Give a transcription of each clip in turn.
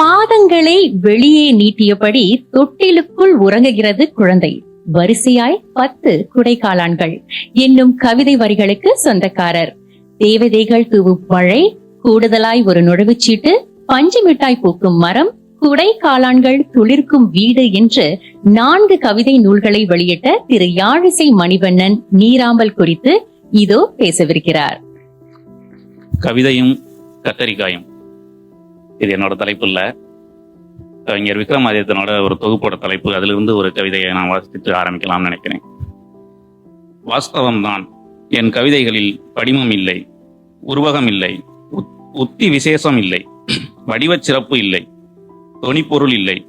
பாதங்களை வெளியே நீட்டியபடி தொட்டிலுக்குள் உறங்குகிறது குழந்தை. வரிசையாய் பத்து குடைக்காலான்கள் என்னும் கவிதை வரிகளுக்கு சொந்தக்காரர். தேவதைகள் தூவும் மழை கூடுதலாய் ஒரு நுழைவுச்சீட்டு பஞ்சு மிட்டாய் பூக்கும் மரம் குடை காளான்கள் துளிர்க்கும் வீடு என்று நான்கு கவிதை நூல்களை வெளியிட்ட திரு யாழிசை மணிவண்ணன் நீராம்பல் குறித்து இதோ பேசவிருக்கிறார். கவிதையும் கத்தரிக்காயும். இது என்னோட தலைப்பு இல்லை. கவிஞர் விக்ரமாதித்தனோட ஒரு தொகுப்போட தலைப்பு. அதிலிருந்து ஒரு கவிதையை நான் வாசித்து ஆரம்பிக்கலாம்னு நினைக்கிறேன். வாஸ்தவம்தான். என் கவிதைகளில் படிமம் இல்லை உருவகம் இல்லை உத்- உத்தி விசேஷம் இல்லை வடிவச் சிறப்பு இல்லை தொனிப்பொருள் இல்லை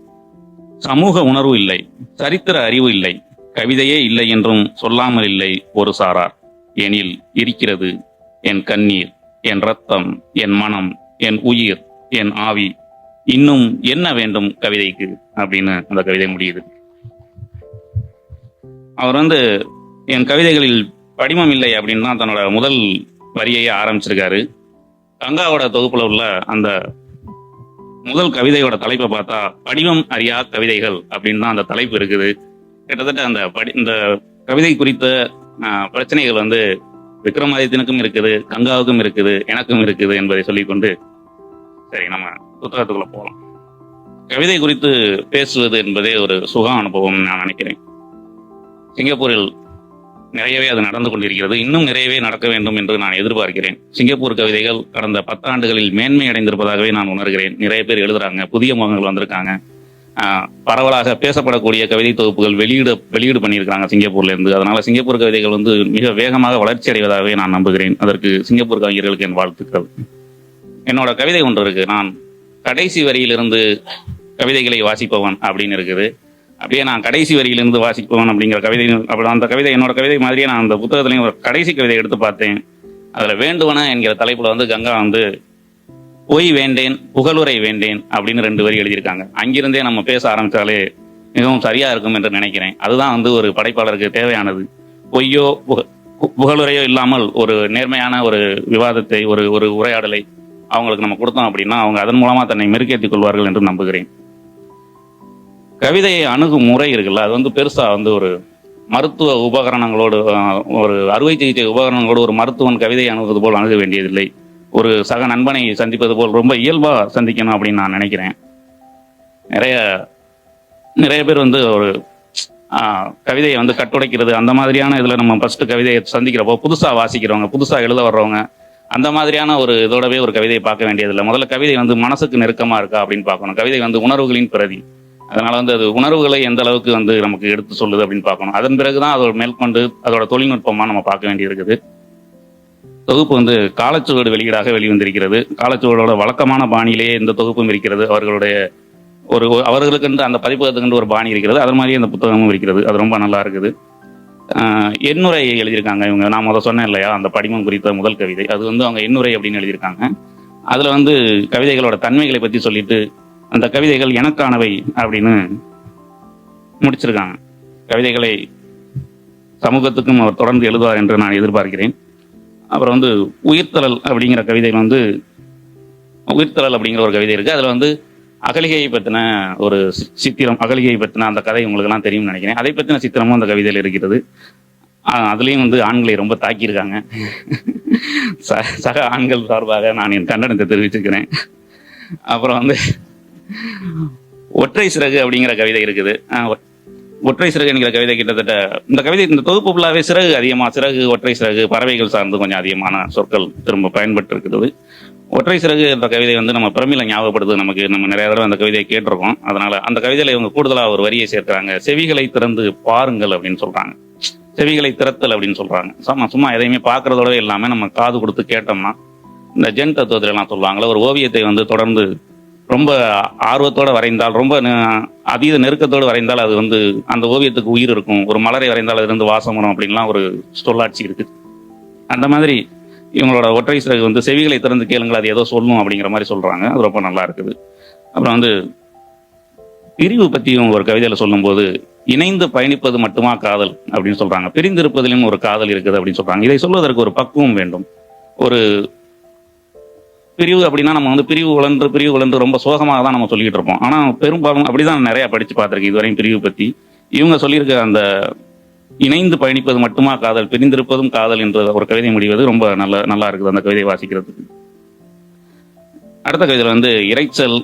சமூக உணர்வு இல்லை சரித்திர அறிவு இல்லை கவிதையே இல்லை என்றும் சொல்லாமல் இல்லை ஒரு சாரார். எனில் இருக்கிறது என் கண்ணீர் என் ரத்தம் என் மனம் என் உயிர் என் ஆவி இன்னும் என்ன வேண்டும் கவிதைக்கு? அப்படின்னு அந்த கவிதை முடியுது. அவர் வந்து என் கவிதைகளில் படிமம் இல்லை அப்படின்னு தான் தன்னோட முதல் வரியையே ஆரம்பிச்சிருக்காரு. கங்காவோட தொகுப்புல உள்ள அந்த முதல் கவிதையோட தலைப்பை பார்த்தா படிவம் அறியா கவிதைகள் அப்படின்னு தான் அந்த தலைப்பு இருக்குது. கிட்டத்தட்ட அந்த படி இந்த கவிதை குறித்த ஆஹ், பிரச்சனைகள் வந்து விக்ரமாதித்யனுக்கும் இருக்குது கங்காவுக்கும் இருக்குது எனக்கும் இருக்குது என்பதை சொல்லிக்கொண்டு சரி நம்ம புத்தகத்துக்குள்ள போகலாம் கவிதை குறித்து பேசுவது என்பதே ஒரு சுக அனுபவம் நான் நினைக்கிறேன். சிங்கப்பூரில் நிறையவே அது நடந்து கொண்டிருக்கிறது. இன்னும் நிறையவே நடக்க வேண்டும் என்று நான் எதிர்பார்க்கிறேன். சிங்கப்பூர் கவிதைகள் கடந்த பத்தாண்டுகளில் மேன்மை அடைந்திருப்பதாகவே நான் உணர்கிறேன். நிறைய பேர் எழுதுறாங்க புதிய முகங்கள் வந்திருக்காங்க. ஆஹ், பரவலாக பேசப்படக்கூடிய கவிதை தொகுப்புகள் வெளியிட வெளியீடு பண்ணியிருக்காங்க சிங்கப்பூர்ல இருந்து அதனால சிங்கப்பூர் கவிதைகள் வந்து மிக வேகமாக வளர்ச்சி அடைவதாகவே நான் நம்புகிறேன். அதற்கு சிங்கப்பூர் கவிஞர்களுக்கு என் வாழ்த்துக்கள். என்னோட கவிதை ஒன்று இருக்கு. நான் கடைசி வரியிலிருந்து கவிதைகளை வாசிப்பவன் அப்படின்னு இருக்குது. அப்படியே நான் கடைசி வரியிலிருந்து வாசிப்பவன் அப்படிங்கிற கவிதை அப்படி அந்த கவிதை என்னோட கவிதை மாதிரியே நான் அந்த புத்தகத்துலேயும் ஒரு கடைசி கவிதை எடுத்து பார்த்தேன். அதுல வேண்டுவன என்கிற தலைப்புல வந்து கங்கா வந்து பொய் வேண்டேன் புகழுரை வேண்டேன் அப்படின்னு ரெண்டு வரி எழுதியிருக்காங்க. அங்கிருந்தே நம்ம பேச ஆரம்பிச்சாலே மிகவும் சரியா இருக்கும் என்று நினைக்கிறேன். அதுதான் வந்து ஒரு படைப்பாளருக்கு தேவையானது. பொய்யோ புக- புகழுரையோ இல்லாமல் ஒரு நேர்மையான ஒரு விவாதத்தை ஒரு ஒரு உரையாடலை அவங்களுக்கு நம்ம கொடுத்தோம் அப்படின்னா அவங்க அதன் மூலமா தன்னை மெருகேற்றிக் கொள்வார்கள் என்று நம்புகிறேன். கவிதையை அணுகும் முறை இருக்குல்ல அது வந்து பெருசா வந்து ஒரு மருத்துவ உபகரணங்களோடு ஒரு அறுவை சிகிச்சை உபகரணங்களோடு ஒரு மருத்துவன் கவிதையை அணுகுவது போல் அணுக வேண்டியதில்லை. ஒரு சக நண்பனை சந்திப்பது போல் ரொம்ப இயல்பாக சந்திக்கணும் அப்படின்னு நான் நினைக்கிறேன். நிறைய நிறைய பேர் வந்து ஒரு கவிதையை வந்து கட்டுடைக்கிறது அந்த மாதிரியான இதில் நம்ம ஃபஸ்ட்டு கவிதையை சந்திக்கிறப்போ புதுசாக வாசிக்கிறவங்க புதுசாக எழுத வர்றவங்க அந்த மாதிரியான ஒரு இதோடவே ஒரு கவிதையை பார்க்க வேண்டியதில்லை. முதல்ல கவிதை வந்து மனசுக்கு நெருக்கமா இருக்கா அப்படின்னு பார்க்கணும். கவிதை வந்து உணர்வுகளின் பிரதி. அதனால வந்து அது உணர்வுகளை எந்த அளவுக்கு வந்து நமக்கு எடுத்து சொல்லுது அப்படின்னு பார்க்கணும். அதன் பிறகுதான் அதோட மேற்கொண்டு அதோட தொழில்நுட்பமா நம்ம பார்க்க வேண்டியிருக்குது. தொகுப்பு வந்து காலச்சுவடு வெளியீடாக வெளிவந்திருக்கிறது. காலச்சுவடோட வழக்கமான பாணியிலேயே இந்த தொகுப்பும் இருக்கிறது. அவர்களுடைய ஒரு அவர்களுக்கு அந்த பதிப்பகத்துக்கு ஒரு பாணி இருக்கிறது. அது மாதிரி அந்த புத்தகமும் இருக்கிறது. அது ரொம்ப நல்லா இருக்குது. எண்ணுரை எழுதியிருக்காங்க இவங்க. நான் முதல் சொன்னேன் இல்லையா? அந்த படிமம் குறித்த முதல் கவிதை. அது வந்து அவங்க எண்ணுரை அப்படின்னு எழுதியிருக்காங்க. அதில் வந்து கவிதைகளோட தன்மைகளை பற்றி சொல்லிட்டு அந்த கவிதைகள் எனக்கானவை அப்படின்னு முடிச்சிருக்காங்க. கவிதைகளை சமூகத்துக்கும் அவர் தொடர்ந்து எழுதுவார் என்று நான் எதிர்பார்க்கிறேன். அப்புறம் வந்து உயிர்த்தலல் அப்படிங்கிற கவிதை வந்து உயிர்த்தலல் அப்படிங்கிற ஒரு கவிதை இருக்குது அதில் வந்து அகலிகையை பற்றின ஒரு சி- சித்திரம் அகலிகையை பற்றின அந்த கதை உங்களுக்கெல்லாம் தெரியும்னு நினைக்கிறேன். அதை பற்றின சித்திரமும் அந்த கவிதையில் இருக்கிறது. அதுலேயும் வந்து ஆண்களை ரொம்ப தாக்கியிருக்காங்க. ச- சக ஆண்கள் சார்பாக நான் என் கண்டனத்தை தெரிவிச்சிருக்கிறேன். அப்புறம் வந்து ஒற்றை சிறகு அப்படிங்கிற கவிதை இருக்குது. ஒற்றை சிறகு என்கிற கவிதை கிட்டத்தட்ட இந்த கவிதை இந்த தொகுப்பு ஃபுல்லாகவே சிறகு அதிகமாக சிறகு ஒற்றை சிறகு பறவைகள் சார்ந்து கொஞ்சம் அதிகமான சொற்கள் திரும்ப பயன்பட்டு இருக்குது ஒற்றை சிறகு என்ற கவிதை வந்து நம்ம பிரமில ஞாபகப்படுது நமக்கு நம்ம நிறைய தடவை அந்த கவிதையை கேட்டிருக்கோம். அதனால அந்த கவிதையில இவங்க கூடுதலா ஒரு வரியை சேர்க்கிறாங்க. செவிகளை திறந்து பாருங்கள் அப்படின்னு சொல்றாங்க. செவிகளை திறத்தல் அப்படின்னு சொல்றாங்க. சும்மா சும்மா எதையுமே பார்க்கறதோடவே இல்லாம நம்ம காது கொடுத்து கேட்டோம்னா இந்த ஜென் தத்துவத்துல எல்லாம் சொல்லுவாங்களே ஒரு ஓவியத்தை வந்து தொடர்ந்து ரொம்ப ஆர்வத்தோட வரைந்தால் ரொம்ப அதீத நெருக்கத்தோடு வரைந்தால் அது வந்து அந்த ஓவியத்துக்கு உயிர் இருக்கும். ஒரு மலரை வரைந்தால் அது இருந்து வாசம் வரும் அப்படின்லாம் ஒரு சொல்லாட்சி இருக்கு அந்த மாதிரி இவங்களோட ஒற்றை சிறகு வந்து செவிகளை திறந்து கேளுங்கள் அது ஏதோ சொல்லும் அப்படிங்கிற மாதிரி சொல்றாங்க. அது ரொம்ப நல்லா இருக்குது. அப்புறம் வந்து பிரிவு பற்றியும் ஒரு கவிதையில சொல்லும்போது இணைந்து பயணிப்பது மட்டுமா காதல்? அப்படின்னு சொல்றாங்க. பிரிந்திருப்பதிலும் ஒரு காதல் இருக்குது அப்படின்னு சொல்றாங்க. இதை சொல்வதற்கு ஒரு பக்குவம் வேண்டும். ஒரு பிரிவு அப்படின்னா நம்ம வந்து பிரிவு உழன்று பிரிவு உழன்று ரொம்ப சோகமாக தான் நம்ம சொல்லிக்கிட்டு இருப்போம். ஆனால் பெரும்பாலும் அப்படிதான் நிறைய படிச்சு பார்த்துருக்கேன் இதுவரையும் பிரிவு பத்தி. இவங்க சொல்லியிருக்க அந்த இணைந்து பயணிப்பது மட்டுமா காதல் பிரிந்திருப்பதும் காதல் என்ற ஒரு கவிதை முடிவது ரொம்ப நல்ல நல்லா இருக்குது அந்த கவிதை வாசிக்கிறதுக்கு. அடுத்த கவிதையில் வந்து இறைச்சல்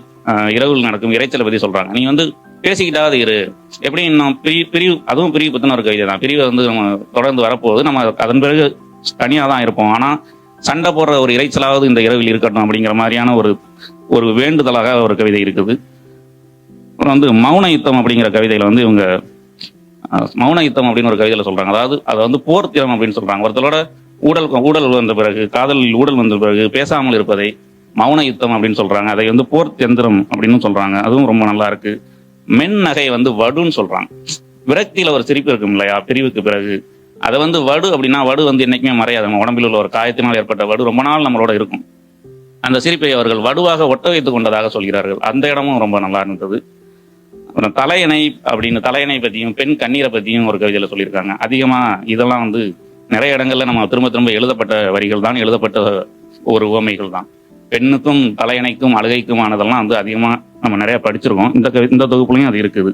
இரவில் நடக்கும் இறைச்சலை பற்றி சொல்கிறாங்க நீ வந்து பேசிக்கிட்டாவது இரு. எப்படி இன்னும் பிரி பிரிவு அதுவும் பிரிவு பத்தின ஒரு கவிதை தான். பிரிவு வந்து நம்ம தொடர்ந்து வரப்போகுது. நம்ம அதன் பிறகு தனியாக தான் இருப்போம். ஆனால் சண்டை போடுற ஒரு இறைச்சலாவது இந்த இரவில் இருக்கட்டும் அப்படிங்கிற மாதிரியான ஒரு ஒரு வேண்டுதலாக ஒரு கவிதை இருக்குது. அப்புறம் வந்து மௌன யுத்தம் அப்படிங்கிற கவிதையில் வந்து இவங்க மௌன யுத்தம் அப்படின்னு ஒரு கவிதையில சொல்றாங்க. அதாவது அதை வந்து போர் திறம் அப்படின்னு சொல்றாங்க. ஒருத்தரோட ஊடல் ஊடல் வந்த பிறகு காதலில் ஊடல் வந்த பிறகு பேசாமல் இருப்பதை மௌன யுத்தம் அப்படின்னு சொல்றாங்க. அதை வந்து போர் தந்திரம் அப்படின்னு சொல்றாங்க. அதுவும் ரொம்ப நல்லா இருக்கு. மென் நகை வந்து வடுன்னு சொல்றாங்க. விரக்தியில ஒரு சிரிப்பு இருக்கும் இல்லையா? பிரிவுக்கு பிறகு. அதை வந்து வடு அப்படின்னா வடு வந்து என்னைக்குமே மறையாது. நம்ம உடம்பில் உள்ள ஒரு காயத்தினால் ஏற்பட்ட வடு ரொம்ப நாள் நம்மளோட இருக்கும். அந்த சிரிப்பை அவர்கள் வடுவாக ஒட்ட வைத்துக் கொண்டதாக சொல்கிறார்கள். அந்த இடமும் ரொம்ப நல்லா இருந்தது. அப்புறம் தலையணை அப்படின்னு தலையணை பத்தியும் பெண் கண்ணீரை பத்தியும் ஒரு கவிதையில சொல்லியிருக்காங்க. அதிகமா இதெல்லாம் வந்து நிறைய இடங்கள்ல நம்ம திரும்ப திரும்ப எழுதப்பட்ட வரிகள் தான் எழுதப்பட்ட ஒரு உவமைகள் தான். பெண்ணுக்கும் தலையணைக்கும் அழுகைக்குமானதெல்லாம் வந்து அதிகமா நம்ம நிறைய படிச்சிருக்கோம். இந்த கவி இந்த தொகுப்புலையும் அது இருக்குது.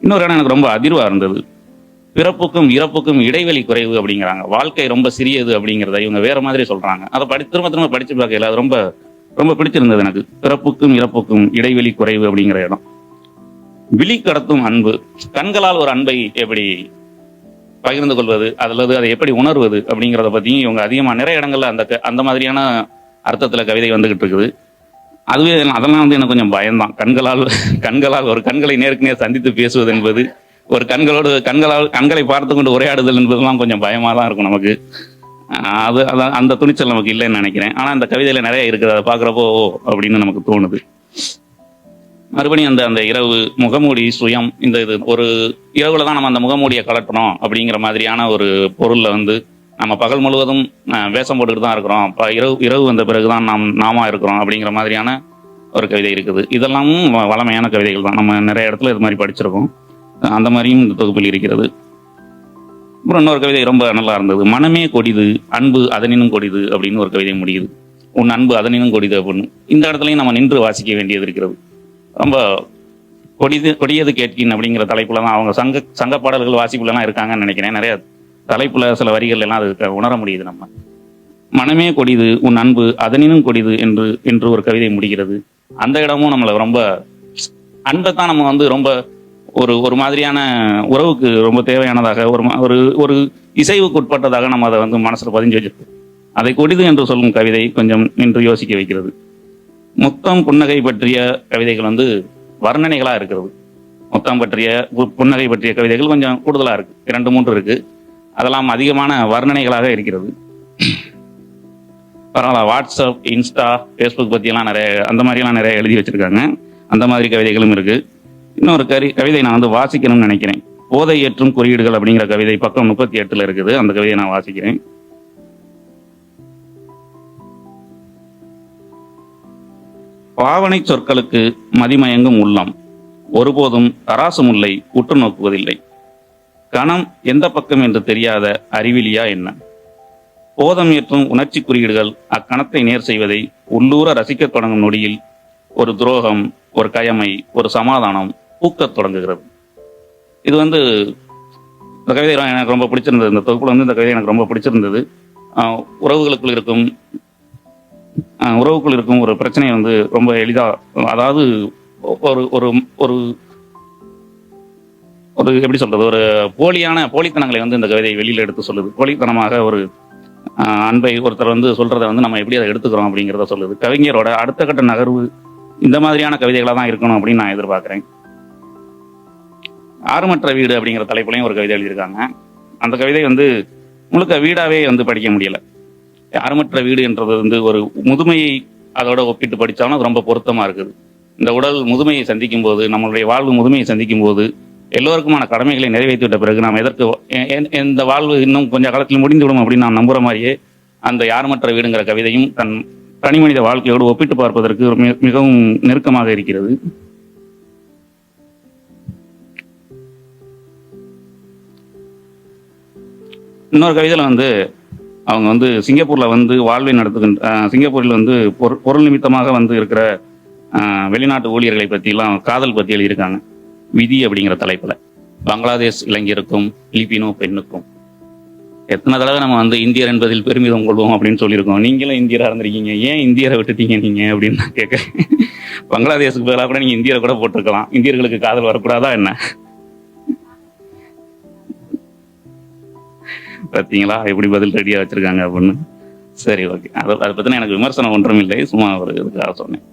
இன்னொரு இடம் எனக்கு ரொம்ப அதிர்வா இருந்தது. பிறப்புக்கும் இறப்புக்கும் இடைவெளி குறைவு அப்படிங்கிறாங்க. வாழ்க்கை ரொம்ப சிறியது அப்படிங்கிறத இவங்க வேற மாதிரி சொல்றாங்க. அதை படி திரும்ப திரும்ப படிச்சு பார்க்கல அது ரொம்ப ரொம்ப பிடிச்சிருந்தது எனக்கு. பிறப்புக்கும் இறப்புக்கும் இடைவெளி குறைவு அப்படிங்கிற இடம். விழி கடத்தும் அன்பு. கண்களால் ஒரு அன்பை எப்படி பகிர்ந்து கொள்வது அல்லது அதை எப்படி உணர்வது அப்படிங்கிறத பத்தியும் இவங்க அதிகமா நிறைய இடங்கள்ல அந்த அந்த மாதிரியான அர்த்தத்துல கவிதை வந்துகிட்டு இருக்குது. அதுவே அதெல்லாம் வந்து எனக்கு கொஞ்சம் பயம்தான். கண்களால் கண்களால் ஒரு கண்களை நேருக்கு நேர் சந்தித்து பேசுவது என்பது ஒரு கண்களோடு கண்களால் கண்களை பார்த்து கொண்டு உரையாடுதல் என்பதெல்லாம் கொஞ்சம் பயமாக தான் இருக்கும் நமக்கு. அது அதான் அந்த துணிச்சல் நமக்கு இல்லைன்னு நினைக்கிறேன். ஆனால் அந்த கவிதையில் நிறைய இருக்குது. அதை பார்க்குறப்போ அப்படின்னு நமக்கு தோணுது. மறுபடியும் அந்த அந்த இரவு முகமூடி சுயம் இந்த இது ஒரு இரவுல தான் நம்ம அந்த முகமூடியை கலட்டணும் அப்படிங்கிற மாதிரியான ஒரு பொருள்ல வந்து நம்ம பகல் முழுவதும் வேஷம் போட்டுக்கிட்டு தான் இருக்கிறோம். இரவு இரவு வந்த பிறகுதான் நாம் நாமா இருக்கிறோம் அப்படிங்கிற மாதிரியான ஒரு கவிதை இருக்குது. இதெல்லாமும் வ- வளமையான கவிதைகள் தான். நம்ம நிறைய இடத்துல இது மாதிரி படிச்சிருக்கோம். அந்த மாதிரியும் இந்த தொகுப்பில் இருக்கிறது. அப்புறம் இன்னொரு கவிதை ரொம்ப நல்லா இருந்தது. மனமே கொடிது அன்பு அதனினும் கொடிது அப்படின்னு ஒரு கவிதை முடியுது. உன் அன்பு அதனினும் கொடிது அப்படின்னு. இந்த இடத்துலையும் நம்ம நின்று வாசிக்க வேண்டியது இருக்கிறது. ரொம்ப கொடிது கொடியது கேட்கின் அப்படிங்கிற தலைப்புல தான் அவங்க சங்க சங்க பாடல்கள் வாசிப்புலலாம் இருக்காங்கன்னு நினைக்கிறேன். நிறைய தலைப்புல சில வரிகள் எல்லாம் அது உணர முடியுது நம்ம. மனமே கொடிது உன் அன்பு அதனினும் கொடிது என்று என்று ஒரு கவிதை முடிகிறது. அந்த இடமும் நம்மளை ரொம்ப அன்பை தான் நம்ம வந்து ரொம்ப ஒரு ஒரு மாதிரியான உறவுக்கு ரொம்ப தேவையானதாக ஒரு ஒரு ஒரு இசைவுக்கு உட்பட்டதாக நம்ம அதை வந்து மனசுல பதிஞ்சு வச்சிருக்கோம். அதை கொடிது என்று சொல்லும் கவிதை கொஞ்சம் நின்று யோசிக்க வைக்கிறது. முத்தம் புன்னகை பற்றிய கவிதைகள் வந்து வர்ணனைகளா இருக்கிறது. முத்தம் பற்றிய பு- புன்னகை பற்றிய கவிதைகள் கொஞ்சம் கூடுதலா இருக்கு. இரண்டு மூன்று இருக்கு. அதெல்லாம் அதிகமான வர்ணனைகளாக இருக்கிறது. பரவாயில்ல வாட்ஸ்அப் இன்ஸ்டா ஃபேஸ்புக் பற்றியெல்லாம் நிறைய அந்த மாதிரிலாம் நிறைய எழுதி வச்சிருக்காங்க. அந்த மாதிரி கவிதைகளும் இருக்கு. இன்னொரு கரி கவிதை நான் வந்து வாசிக்கணும்னு நினைக்கிறேன். போதை ஏற்றும் குறியீடுகள் அப்படிங்கிற கவிதை பக்கம் முப்பத்தி எட்டுல இருக்குது. அந்த கவிதையை நான் வாசிக்கிறேன். பாவனை சொற்களுக்கு மதிமயங்கும் உள்ளம். ஒருபோதும் தராசுமுல்லை உற்று நோக்குவதில்லை. கணம் எந்த பக்கம் என்று தெரியாத அறிவிலியா என்ன? போதம் ஏற்றும் உணர்ச்சி குறியீடுகள் அக்கணத்தை நேர் செய்வதை உள்ளூர ரசிக்கத் தொடங்கும் நொடியில் ஒரு துரோகம் ஒரு கயமை ஒரு சமாதானம் பூக்கத் தொடங்குகிறது. இது வந்து இந்த கவிதை எனக்கு ரொம்ப பிடிச்சிருந்தது. இந்த தொகுப்புல வந்து இந்த கவிதை எனக்கு ரொம்ப பிடிச்சிருந்தது. உறவுகளுக்குள் இருக்கும் உறவுக்குள் இருக்கும் ஒரு பிரச்சனையை வந்து ரொம்ப எளிதா அதாவது ஒரு ஒரு ஒரு ஒரு எப்படி சொல்றது ஒரு போலியான போலித்தனங்களை வந்து இந்த கவிதை வெளியில எடுத்து சொல்லுது. போலித்தனமாக ஒரு அன்பை ஒருத்தர் வந்து சொல்றதை வந்து நம்ம எப்படி அதை எடுத்துக்கிறோம் அப்படிங்கிறத சொல்லுது. கவிஞரோட அடுத்த கட்ட நகர்வு இந்த மாதிரியான கவிதைகளா தான் இருக்கணும் அப்படின்னு நான் எதிர்பார்க்குறேன். ஆறுமற்ற வீடு அப்படிங்கிற தலைப்புலையும் ஒரு கவிதை எழுதியிருக்காங்க. அந்த கவிதை வந்து முழுக்க வீடாவே வந்து படிக்க முடியல. அறமற்ற வீடு என்றது வந்து ஒரு முதுமையை அதோட ஒப்பிட்டு படித்தாலும் அது ரொம்ப பொருத்தமாக இருக்குது. இந்த உடல் முதுமையை சந்திக்கும் போது நம்மளுடைய வாழ்வு முதுமையை சந்திக்கும் போது எல்லோருக்குமான கடமைகளை நிறைவேற்றிவிட்ட பிறகு நாம் எதற்கு இந்த வாழ்வு இன்னும் கொஞ்ச காலத்தில் முடிந்துவிடும் அப்படின்னு நான் நம்புற மாதிரியே அந்த யாருமற்ற வீடுங்கிற கவிதையும் தன் தனி மனித வாழ்க்கையோடு ஒப்பிட்டு பார்ப்பதற்கு மிகவும் நெருக்கமாக இருக்கிறது. இன்னொரு கவிதையில் வந்து அவங்க வந்து சிங்கப்பூர்ல வந்து வாழ்வை நடத்துகின்ற சிங்கப்பூரில் வந்து பொருள் பொருள் நிமித்தமாக வந்து இருக்கிற வெளிநாட்டு ஊழியர்களை பற்றிலாம் காதல் பற்றி எழுதியிருக்காங்க. விதி அப்படிங்கிற தலைப்புல. பங்களாதேஷ் இளைஞருக்கும் பிலிப்பினோ பெண்ணுக்கும். எத்தனை தடவை நம்ம வந்து இந்தியர் என்பதில் பெருமிதம் கொள்வோம் அப்படின்னு சொல்லியிருக்கோம். நீங்களும் இந்தியரா இருந்திருக்கீங்க. ஏன் இந்தியரை விட்டுட்டீங்க நீங்க அப்படின்னு நான் கேட்க பங்களாதேஷுக்கு பதிலாக கூட நீங்க இந்தியரை கூட போட்டிருக்கலாம். இந்தியர்களுக்கு காதல் வரக்கூடாதா என்ன? பார்த்தீங்களா எப்படி பதில் ரெடியாக வச்சிருக்காங்க அப்படின்னு. சரி ஓகே அதை அதை பற்றின எனக்கு விமர்சனம் ஒன்றும் இல்லை. சும்மா ஒரு இதுக்காக சொன்னேன்.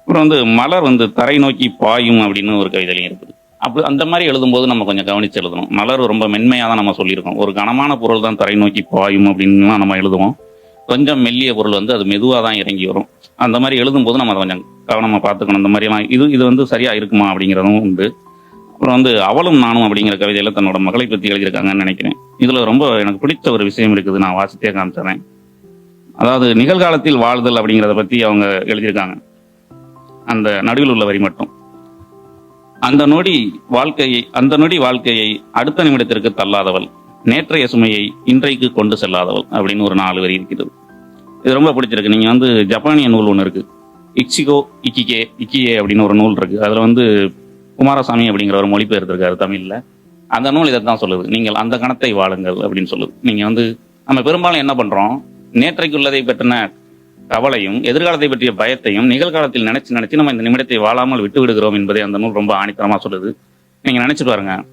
அப்புறம் வந்து மலர் வந்து தரை நோக்கி பாயும் அப்படின்னு ஒரு கவிதையிலையும் இருக்குது. அப்படி அந்த மாதிரி எழுதும்போது நம்ம கொஞ்சம் கவனித்து எழுதணும். மலர் ரொம்ப மென்மையாக தான் நம்ம சொல்லியிருக்கோம். ஒரு கனமான பொருள் தான் தரை நோக்கி பாயும் அப்படின்லாம் நம்ம எழுதுவோம். கொஞ்சம் மெல்லிய பொருள் வந்து அது மெதுவாக தான் இறங்கி வரும். அந்த மாதிரி எழுதும்போது நம்ம அதை கொஞ்சம் கவனமாக பார்த்துக்கணும். இந்த மாதிரிலாம் இது இது வந்து சரியாக இருக்குமா அப்படிங்கிறதும் உண்டு. அப்புறம் வந்து அவளும் நானும் அப்படிங்கிற கவிதையில தன்னோட மகளை பற்றி எழுதியிருக்காங்கன்னு நினைக்கிறேன். இதுல ரொம்ப எனக்கு பிடித்த ஒரு விஷயம் இருக்குது. நான் வாசித்தே காமிச்சிடுறேன். அதாவது நிகழ்காலத்தில் வாழ்தல் அப்படிங்கிறத பத்தி அவங்க எழுதியிருக்காங்க. அந்த நடுவில் உள்ள வரி மட்டும். அந்த நொடி வாழ்க்கையை அந்த நொடி வாழ்க்கையை அடுத்த நிமிடத்திற்கு தள்ளாதவள். நேற்றைய சுமையை இன்றைக்கு கொண்டு செல்லாதவள் அப்படின்னு ஒரு நாலு வரி இருக்கிறது இது ரொம்ப பிடிச்சிருக்கு. நீங்க வந்து ஜப்பானிய நூல் ஒன்று இருக்கு. இக்சிகோ இக்கிகே இக்கியே அப்படின்னு ஒரு நூல் இருக்கு. அதுல வந்து குமாரசாமி அப்படிங்கிற ஒரு மொழிபெயர்த்திருக்காரு தமிழ்ல. அந்த நூல் இதை தான் சொல்லுது. நீங்கள் அந்த கணத்தை வாழுங்கள் அப்படின்னு சொல்லுது. நீங்க வந்து நம்ம பெரும்பாலும் என்ன பண்றோம்? நேற்றைக்குள்ளதை பற்றின கவலையும் எதிர்காலத்தை பற்றிய பயத்தையும் நிகழ்காலத்தில் நினைச்சு நினைச்சு நம்ம இந்த நிமிடத்தை வாழாமல் விட்டு விடுகிறோம் என்பதை அந்த நூல் ரொம்ப ஆணித்தரமா சொல்லுது. நீங்க நினைச்சு பாருங்க.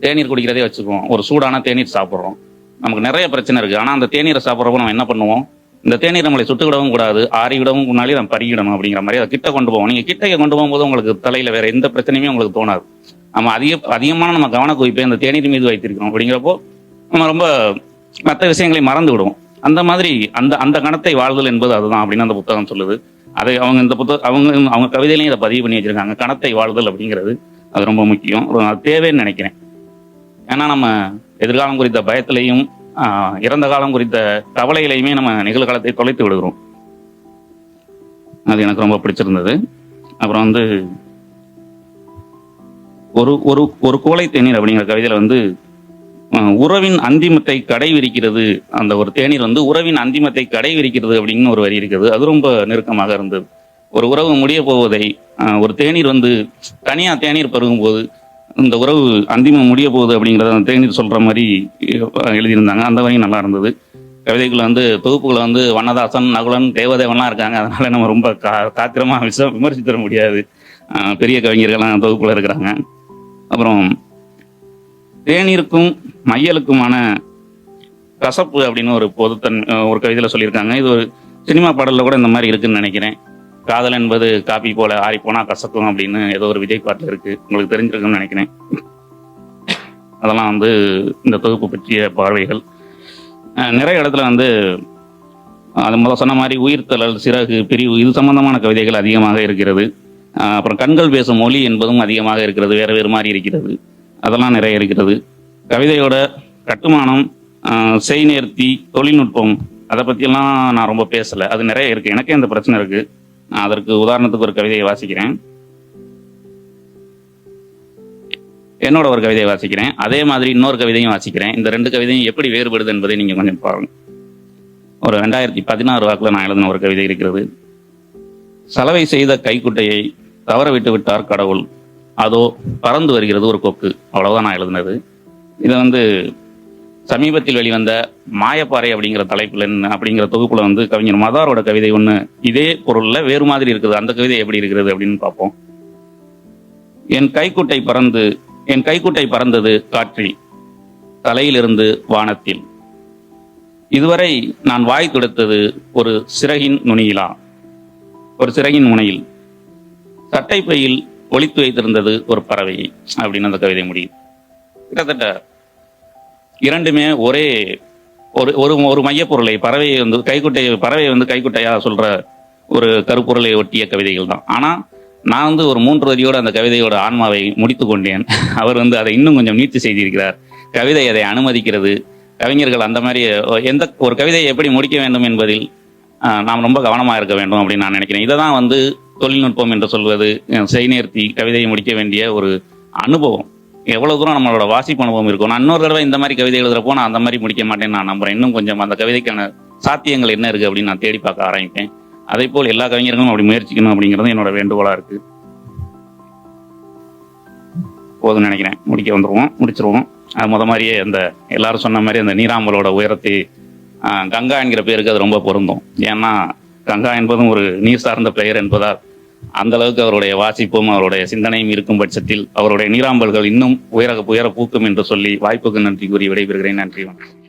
தேநீர் குடிக்கிறதே வச்சுக்குவோம். ஒரு சூடான தேநீர் சாப்பிட்றோம். நமக்கு நிறைய பிரச்சனை இருக்கு. ஆனா அந்த தேநீரை சாப்பிட்றப்ப நம்ம என்ன பண்ணுவோம்? இந்த தேநீர் நம்மளை சுட்டுக்கிடவும் கூடாது ஆறிவிடவும் முன்னாலே நம்ம பருகிடணும் அப்படிங்கிற மாதிரி அதை கிட்ட கொண்டு போவோம். நீங்க கிட்டக்க கொண்டு போகும்போது உங்களுக்கு தலையில வேற எந்த பிரச்சனையுமே உங்களுக்கு தோணாது. நம்ம அதிக அதிகமான நம்ம கவன குவிப்பை இந்த தேநீர் மீது வைத்திருக்கிறோம் அப்படிங்கிறப்போ நம்ம ரொம்ப மற்ற விஷயங்களை மறந்து விடுவோம். அந்த மாதிரி அந்த அந்த கணத்தை வாழ்தல் என்பது அதுதான் அப்படின்னு அந்த புத்தகம் சொல்லுது. அதை அவங்க இந்த புத்தகம் அவங்க அவங்க கவிதையிலையும் இதை பதிவு பண்ணி வச்சிருக்காங்க. கணத்தை வாழ்தல் அப்படிங்கிறது அது ரொம்ப முக்கியம். அது தேவைன்னு நினைக்கிறேன். ஏன்னா நம்ம எதிர்காலம் குறித்த பயத்திலையும் இறந்த காலம் குறித்த கவலைகளையுமே நம்ம நிகழ்காலத்தை தொலைத்து விடுகிறோம். அது எனக்கு ரொம்ப பிடிச்சிருந்தது. அப்புறம் வந்து ஒரு ஒரு ஒரு கோலை தேநீர் அப்படிங்கிற கவிதையில் வந்து உறவின் அந்திமத்தை கடை விரிக்கிறது அந்த ஒரு தேநீர் வந்து உறவின் அந்திமத்தை கடை விரிக்கிறது அப்படின்னு ஒரு வரி இருக்குது. அது ரொம்ப நெருக்கமாக இருந்தது. ஒரு உறவு முடிய போவதை ஒரு தேநீர் வந்து தனியாக தேநீர் பருகும்போது இந்த உறவு அந்திமம் முடிய போகுது அப்படிங்கிறத அந்த தேநீர் சொல்கிற மாதிரி எழுதியிருந்தாங்க. அந்த வரையும் நல்லா இருந்தது. கவிதைக்குள்ள வந்து தொகுப்புகளை வந்து வண்ணதாசன் நகுலன் தேவதேவன்லாம் இருக்காங்க. அதனால நம்ம ரொம்ப கா காத்திரமாக விச விமர்சித்திட முடியாது. பெரிய கவிஞர்கள்லாம் தொகுப்புல இருக்கிறாங்க. அப்புறம் தேநீருக்கும் மையலுக்குமான கசப்பு அப்படின்னு ஒரு பொதுத்தன் ஒரு கவிதையில் சொல்லியிருக்காங்க. இது ஒரு சினிமா பாடலில் கூட இந்த மாதிரி இருக்குன்னு நினைக்கிறேன். காதல் என்பது காப்பி போல ஆறிப்போனா கசக்கும் அப்படின்னு ஏதோ ஒரு விஜய் பாட்டில் இருக்கு. உங்களுக்கு தெரிஞ்சிருக்குன்னு நினைக்கிறேன். அதெல்லாம் வந்து இந்த தொகுப்பு பற்றிய பார்வைகள். நிறைய இடத்துல வந்து அது முதல் சொன்ன மாதிரி உயிர்த்தலல் சிறகு பிரிவு இது சம்பந்தமான கவிதைகள் அதிகமாக இருக்கிறது. அப்புறம் கண்கள் பேசும் மொழி என்பதும் அதிகமாக இருக்கிறது வேறு வேறு மாதிரி இருக்கிறது. அதெல்லாம் நிறைய இருக்கிறது. கவிதையோட கட்டுமானம் செய்நேர்த்தி தொழில்நுட்பம் அதை பற்றியெல்லாம் நான் ரொம்ப பேசலை. அது நிறைய இருக்குது எனக்கே இந்த பிரச்சனை இருக்கு. நான் அதற்கு உதாரணத்துக்கு ஒரு கவிதையை வாசிக்கிறேன். என்னோட ஒரு கவிதையை வாசிக்கிறேன். அதே மாதிரி இன்னொரு கவிதையும் வாசிக்கிறேன். இந்த ரெண்டு கவிதையும் எப்படி வேறுபடுது என்பதை நீங்க கொஞ்சம் பாருங்க. ஒரு ரெண்டாயிரத்தி பதினாறு வாக்குல நான் எழுதின ஒரு கவிதை இருக்கிறது. சலவை செய்த கைக்குட்டையை தவற விட்டு விட்டார் கடவுள். அதோ பறந்து வருகிறது ஒரு கொக்கு. அவ்வளவுதான் நான் எழுதினது. இது வந்து சமீபத்தில் வெளிவந்த மாயப்பாறை அப்படிங்கிற தலைப்புல அப்படிங்கிற தொகுப்புல வந்து கவிஞர் மதாரோட கவிதை ஒண்ணு இதே பொருள்ல வேறு மாதிரி இருக்குது. அந்த கவிதை எப்படி இருக்கிறது அப்படின்னு பார்ப்போம். என் கைக்குட்டை பறந்து என் கைக்குட்டை பறந்தது காற்றில் தலையிலிருந்து வானத்தில். இதுவரை நான் வாய் துடைத்தது ஒரு சிறகின் நுனியிலா? ஒரு சிறகின் முனையில். சட்டைப்பையில் ஒழித்து வைத்திருந்தது ஒரு பறவை அப்படின்னு அந்த கவிதை முடியுது. கிட்டத்தட்ட இரண்டுமே ஒரே ஒரு ஒரு ஒரு மையப்பொருளை பறவையை வந்து கைக்குட்டை பறவையை வந்து கைக்குட்டையா சொல்ற ஒரு கருப்பொருளை ஒட்டிய கவிதைகள் தான். ஆனால் நான் வந்து ஒரு மூன்று வரியோட அந்த கவிதையோட ஆன்மாவை முடித்து கொண்டேன். அவர் வந்து அதை இன்னும் கொஞ்சம் நீர்த்தி செய்திருக்கிறார். கவிதை அதை அனுமதிக்கிறது. கவிஞர்கள் அந்த மாதிரி எந்த ஒரு கவிதையை எப்படி முடிக்க வேண்டும் என்பதில் நாம் ரொம்ப கவனமாக இருக்க வேண்டும் அப்படின்னு நான் நினைக்கிறேன். இதை தான் வந்து தொழில்நுட்பம் என்று சொல்வது செய்நேர்த்தி கவிதையை முடிக்க வேண்டிய ஒரு அனுபவம். எவ்வளவு தூரம் நம்மளோட வாசிப்பு அனுபவம் இருக்கும் நான் இன்னொரு தடவை இந்த மாதிரி கவிதை எழுதுறப்போ நான் அந்த மாதிரி முடிக்க மாட்டேன்னு நான் நம்புறேன். இன்னும் கொஞ்சம் அந்த கவிதைக்கான சாத்தியங்கள் என்ன இருக்கு அப்படின்னு நான் தேடி பார்க்க ஆரம்பிப்பேன். அதே போல் எல்லா கவிஞர்களும் அப்படி முயற்சிக்கணும் அப்படிங்கிறது என்னோட வேண்டுகோளா இருக்கு. போதும்னு நினைக்கிறேன். முடிக்க வந்துருவோம் முடிச்சிருவோம். அது முத மாதிரியே அந்த எல்லாரும் சொன்ன மாதிரி அந்த நீராம்பலோட உயரத்தை கங்கா என்கிற பேருக்கு அது ரொம்ப பொருந்தும். ஏன்னா கங்கா என்பதும் ஒரு நீர் சார்ந்த பெயர் என்பதால் அந்த அளவுக்கு அவருடைய வாசிப்பும் அவருடைய சிந்தனையும் இருக்கும் பட்சத்தில் அவருடைய நீராம்பல்கள் இன்னும் உயர உயர பூக்கும் என்று சொல்லி வாய்ப்புக்கு நன்றி கூறி விடைபெறுகிறேன். நன்றி வணக்கம்.